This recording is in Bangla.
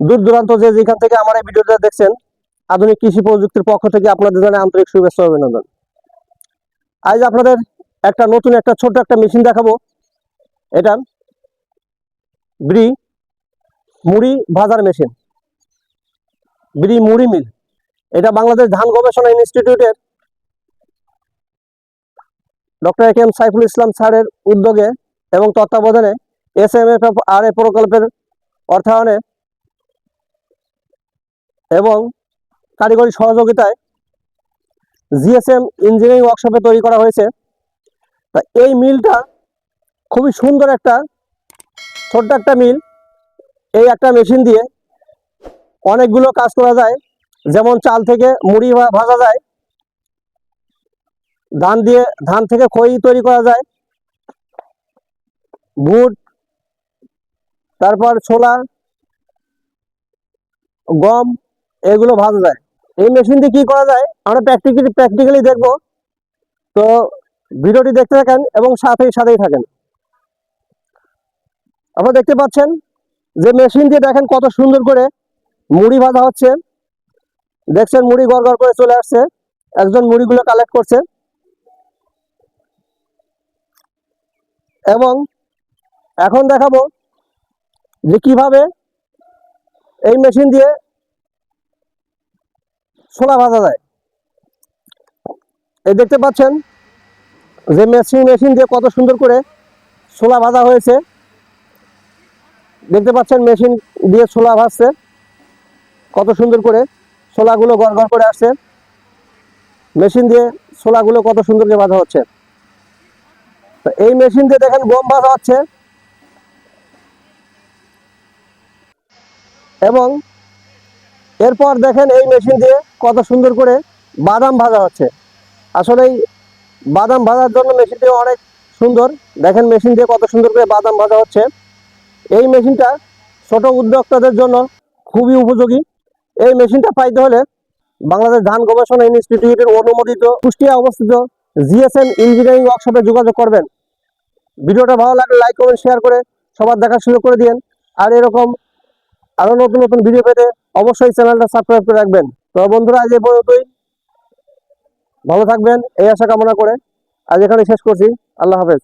দূর দূরান্ত যে যেখান থেকে আমার এই ভিডিওটা দেখছেন, আধুনিক কৃষি প্রযুক্তির পক্ষ থেকে আপনাদের জানাই আন্তরিক শুভেচ্ছা অভিনন্দন। আজ আপনাদের একটা নতুন, একটা ছোট্ট একটা মেশিন দেখাবো। এটা ব্রি মুড়ি ভাজার মেশিন ব্রি মুড়ি মিল। এটা বাংলাদেশ ধান গবেষণা ইনস্টিটিউটের doctor A M Saiful Islam স্যারের উদ্যোগে এবং তত্ত্বাবধানে S M F R A প্রকল্পের অর্থায়নে এবং কারিগরি সহযোগিতায় জিএসএম ইঞ্জিনিয়ারিং ওয়ার্কশপে তৈরি করা হয়েছে। তা এই মিলটা খুবই সুন্দর একটা, ছোট্ট একটা মিল। এই একটা মেশিন দিয়ে অনেকগুলো কাজ করা যায়। যেমন চাল থেকে মুড়ি ভাজা যায়। ধান দিয়ে, ধান থেকে খই তৈরি করা যায়। বুট, তারপর ছোলা, গম এগুলো ভাজা যায়। এই মেশিন দিয়ে কি করা যায়? আমরা প্র্যাকটিক্যালি প্র্যাকটিক্যালি দেখব। তো ভিডিওটি দেখতে থাকেন এবং সাথেই সাথেই থাকেন। আপনারা দেখতে পাচ্ছেন যে মেশিন দিয়ে দেখেন কত সুন্দর করে মুড়ি ভাজা হচ্ছে। দেখছেন মুড়ি গড় গড় করে চলে আসছে। একজন মুড়িগুলো কালেক্ট করছে। এবং এখন দেখাবো যে কীভাবে এই মেশিন দিয়ে ছোলা ভাজা যায়। এই দেখতে পাচ্ছেন যে মেশিন মেশিন দিয়ে কত সুন্দর করে ছোলা ভাজা হয়েছে। দেখতে পাচ্ছেন মেশিন দিয়ে ছোলা ভাজছে। কত সুন্দর করে ছোলাগুলো গড় গড় করে আসছে। মেশিন দিয়ে ছোলাগুলো কত সুন্দর করে ভাজা হচ্ছে। এই মেশিন দিয়ে দেখেন গম ভাজা হচ্ছে। এবং এরপর দেখেন এই মেশিন দিয়ে কত সুন্দর করে বাদাম ভাজা হচ্ছে। আসলে বাদাম ভাজার জন্য মেশিনটি অনেক সুন্দর। দেখেন মেশিন দিয়ে কত সুন্দর করে বাদাম ভাজা হচ্ছে। এই মেশিনটা ছোট উদ্যোক্তাদের জন্য খুবই উপযোগী। এই মেশিনটা পাইতে হলে বাংলাদেশ ধান গবেষণা ইনস্টিটিউটের অনুমোদিত কুষ্টিয়া অবস্থিত জিএসএম ইঞ্জিনিয়ারিং ওয়ার্কশপে যোগাযোগ করবেন। ভিডিওটা ভালো লাগলে লাইক, কমেন্ট, শেয়ার করে সবার দেখার সুযোগ করে দিয়েন। আর এরকম আরও নতুন নতুন ভিডিও পেতে অবশ্যই চ্যানেলটা সাবস্ক্রাইব করে রাখবেন। তো বন্ধুরা, আজ এ পর্যন্তই। ভালো থাকবেন, এই আশা কামনা করে। আজ এখানে শেষ করছি। আল্লাহ হাফেজ।